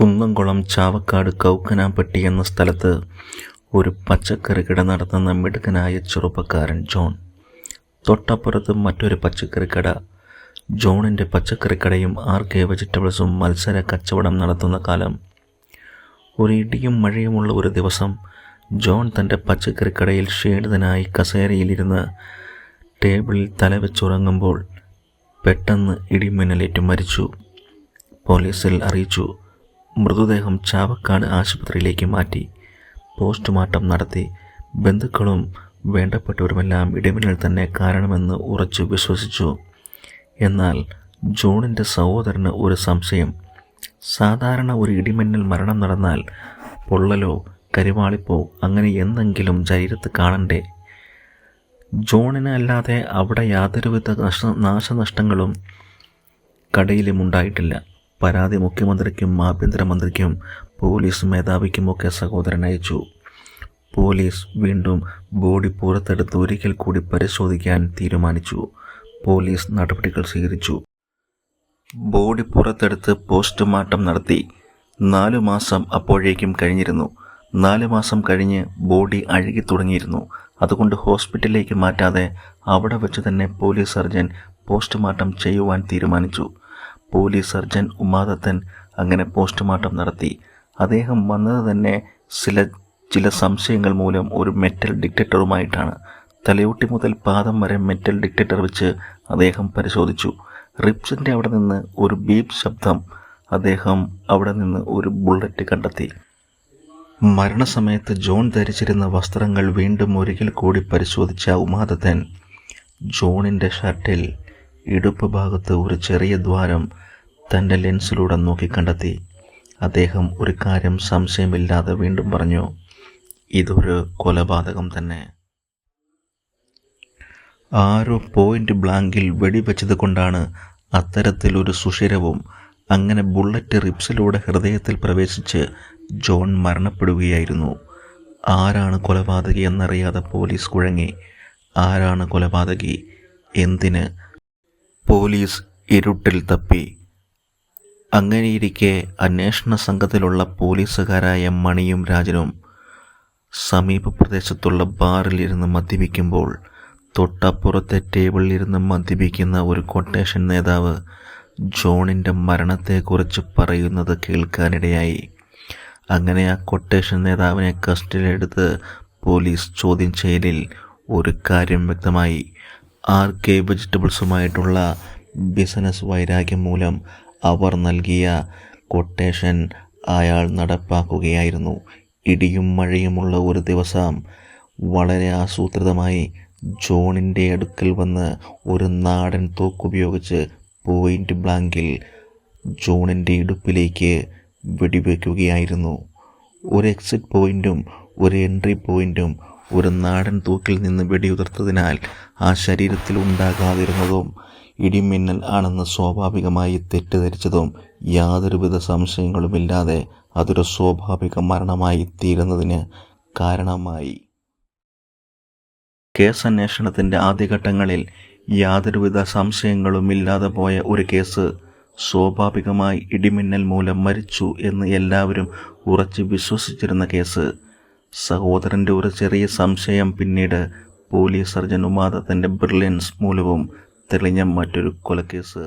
കുന്നംകുളം ചാവക്കാട് കൗക്കനാപ്പട്ടി എന്ന സ്ഥലത്ത് ഒരു പച്ചക്കറി കട നടത്തുന്ന മിടുക്കനായ ചെറുപ്പക്കാരൻ ജോൺ. തൊട്ടപ്പുറത്ത് മറ്റൊരു പച്ചക്കറി കട. ജോണിന്റെ പച്ചക്കറി കടയും ആർ കെ വെജിറ്റബിൾസും മത്സര കച്ചവടം നടത്തുന്ന കാലം. ഒരു ഇടിയും മഴയുമുള്ള ഒരു ദിവസം ജോൺ തന്റെ പച്ചക്കറി കടയിൽ ക്ഷീണിതനായി കസേരയിലിരുന്ന് ടേബിളിൽ തലവെച്ചുറങ്ങുമ്പോൾ പെട്ടെന്ന് ഇടിമിന്നലേറ്റ് മരിച്ചു. പോലീസിൽ അറിയിച്ചു മൃതദേഹം ചാവക്കാട് ആശുപത്രിയിലേക്ക് മാറ്റി. പോസ്റ്റ്മോർട്ടം നടത്തി. ബന്ധുക്കളും വേണ്ടപ്പെട്ടവരുമെല്ലാം ഇടിമിന്നൽ തന്നെ കാരണമെന്ന് ഉറച്ചു വിശ്വസിച്ചു. എന്നാൽ ജോണിന്റെ സഹോദരന് ഒരു സംശയം. സാധാരണ ഒരു ഇടിമിന്നൽ മരണം നടന്നാൽ പൊള്ളലോ കരിവാളിപ്പോ അങ്ങനെ എന്തെങ്കിലും ശരീരത്ത് കാണണ്ടേ? ജോണിന് അല്ലാതെ അവിടെ യാതൊരുവിധ നഷ്ട നാശനഷ്ടങ്ങളും കടയിലും ഉണ്ടായിട്ടില്ല. പരാതി മുഖ്യമന്ത്രിക്കും ആഭ്യന്തരമന്ത്രിക്കും പോലീസ് മേധാവിക്കുമൊക്കെ സഹോദരൻ അയച്ചു. പോലീസ് വീണ്ടും ബോഡി പുറത്തെടുത്ത് ഒരിക്കൽ കൂടി പരിശോധിക്കാൻ തീരുമാനിച്ചു. പോലീസ് നടപടികൾ സ്വീകരിച്ചു. ബോഡി പുറത്തെടുത്ത് പോസ്റ്റ്മോർട്ടം നടത്തി. നാലു മാസം അപ്പോഴേക്കും കഴിഞ്ഞിരുന്നു. നാല് മാസം കഴിഞ്ഞ് ബോഡി അഴുകി തുടങ്ങിയിരുന്നു. അതുകൊണ്ട് ഹോസ്പിറ്റലിലേക്ക് മാറ്റാതെ അവിടെ വെച്ച് തന്നെ പോലീസ് സർജൻ പോസ്റ്റ്മോർട്ടം ചെയ്യുവാൻ തീരുമാനിച്ചു. പോലീസ് സർജൻ ഉമാദത്തൻ അങ്ങനെ പോസ്റ്റ്മോർട്ടം നടത്തി. അദ്ദേഹം വന്നത് തന്നെ ചില ചില സംശയങ്ങൾ മൂലം ഒരു മെറ്റൽ ഡിക്റ്റേറ്ററുമായിട്ടാണ് തലയോട്ടി മുതൽ പാദം വരെ മെറ്റൽ ഡിക്റ്റേറ്റർ വെച്ച് അദ്ദേഹം പരിശോധിച്ചു. റിപ്സിന്റെ അവിടെ നിന്ന് ഒരു ബീപ് ശബ്ദം അദ്ദേഹം അവിടെ നിന്ന് ഒരു ബുള്ളറ്റ് കണ്ടെത്തി. മരണസമയത്ത് ജോൺ ധരിച്ചിരുന്ന വസ്ത്രങ്ങൾ വീണ്ടും ഒരിക്കൽ കൂടി പരിശോധിച്ച ഉമാദത്തൻ ജോണിന്റെ ഷർട്ടിൽ ഇടുപ്പ് ഭാഗത്ത് ഒരു ചെറിയ ദ്വാരം തന്റെ ലെൻസിലൂടെ നോക്കി കണ്ടെത്തി. അദ്ദേഹം ഒരു കാര്യം സംശയമില്ലാതെ വീണ്ടും പറഞ്ഞു ഇതൊരു കൊലപാതകം തന്നെ. ആരോ പോയിന്റ് ബ്ലാങ്കിൽ വെടിവെച്ചത് കൊണ്ടാണ് അത്തരത്തിലൊരു സുഷിരവും അങ്ങനെ ബുള്ളറ്റ് റിപ്സിലൂടെ ഹൃദയത്തിൽ പ്രവേശിച്ച് ജോൺ മരണപ്പെടുകയായിരുന്നു. ആരാണ് കൊലപാതകി എന്നറിയാതെ പോലീസ് കുഴങ്ങി. ആരാണ് കൊലപാതകി? എന്തിന് പോലീസ് ഇരുട്ടിൽ തപ്പി. അങ്ങനെയിരിക്കെ അന്വേഷണ സംഘത്തിലുള്ള പോലീസുകാരായ മണിയും രാജനും സമീപ പ്രദേശത്തുള്ള ബാറിലിരുന്ന് മദ്യപിക്കുമ്പോൾ തൊട്ടപ്പുറത്തെ ടേബിളിൽ ഇരുന്ന് മദ്യപിക്കുന്ന ഒരു കൊട്ടേഷൻ നേതാവ് ജോണിന്റെ മരണത്തെക്കുറിച്ച് പറയുന്നത് കേൾക്കാനിടയായി. അങ്ങനെ ആ കൊട്ടേഷൻ നേതാവിനെ കസ്റ്റഡിയിലെടുത്ത് പോലീസ് ചോദ്യം ചെയ്യലിൽ ഒരു കാര്യം വ്യക്തമായി. ആർ കെ വെജിറ്റബിൾസുമായിട്ടുള്ള ബിസിനസ് വൈരാഗ്യം മൂലം അവർ നൽകിയ കൊട്ടേഷൻ അയാൾ നടപ്പാക്കുകയായിരുന്നു. ഇടിയും മഴയുമുള്ള ഒരു ദിവസം വളരെ ആസൂത്രിതമായി ജോണിന്റെ അടുക്കൽ വന്ന് ഒരു നാടൻ തോക്കുപയോഗിച്ച് പോയിന്റ് ബ്ലാങ്കിൽ ജോണിന്റെ ഇടുപ്പിലേക്ക് വെടിവെക്കുകയായിരുന്നു. ഒരു എക്സിറ്റ് പോയിന്റും ഒരു എൻട്രി പോയിന്റും ഒരു നാടൻ തൂക്കിൽ നിന്ന് വെടിയുതിർത്തതിനാൽ ആ ശരീരത്തിൽ ഉണ്ടാകാതിരുന്നതും ഇടിമിന്നൽ ആണെന്ന് സ്വാഭാവികമായി തെറ്റിദ്ധരിച്ചതും യാതൊരുവിധ സംശയങ്ങളുമില്ലാതെ അതൊരു സ്വാഭാവിക മരണമായി തീരുന്നതിന് കാരണമായി. കേസ് കേസന്വേഷണത്തിന്റെ ആദ്യഘട്ടങ്ങളിൽ യാതൊരുവിധ സംശയങ്ങളുമില്ലാതെ പോയ ഒരു കേസ് സ്വാഭാവികമായി ഇടിമിന്നൽ മൂലം മരിച്ചു എന്ന് എല്ലാവരും ഉറച്ചു വിശ്വസിച്ചിരുന്ന കേസ് സഹോദരന്റെ ഒരു ചെറിയ സംശയം പിന്നീട് പോലീസ് സർജൻ ഉമാദത്തിന്റെ ബ്രില്യൻസ് മൂലവും തെളിഞ്ഞ മറ്റൊരു കൊലക്കേസ്.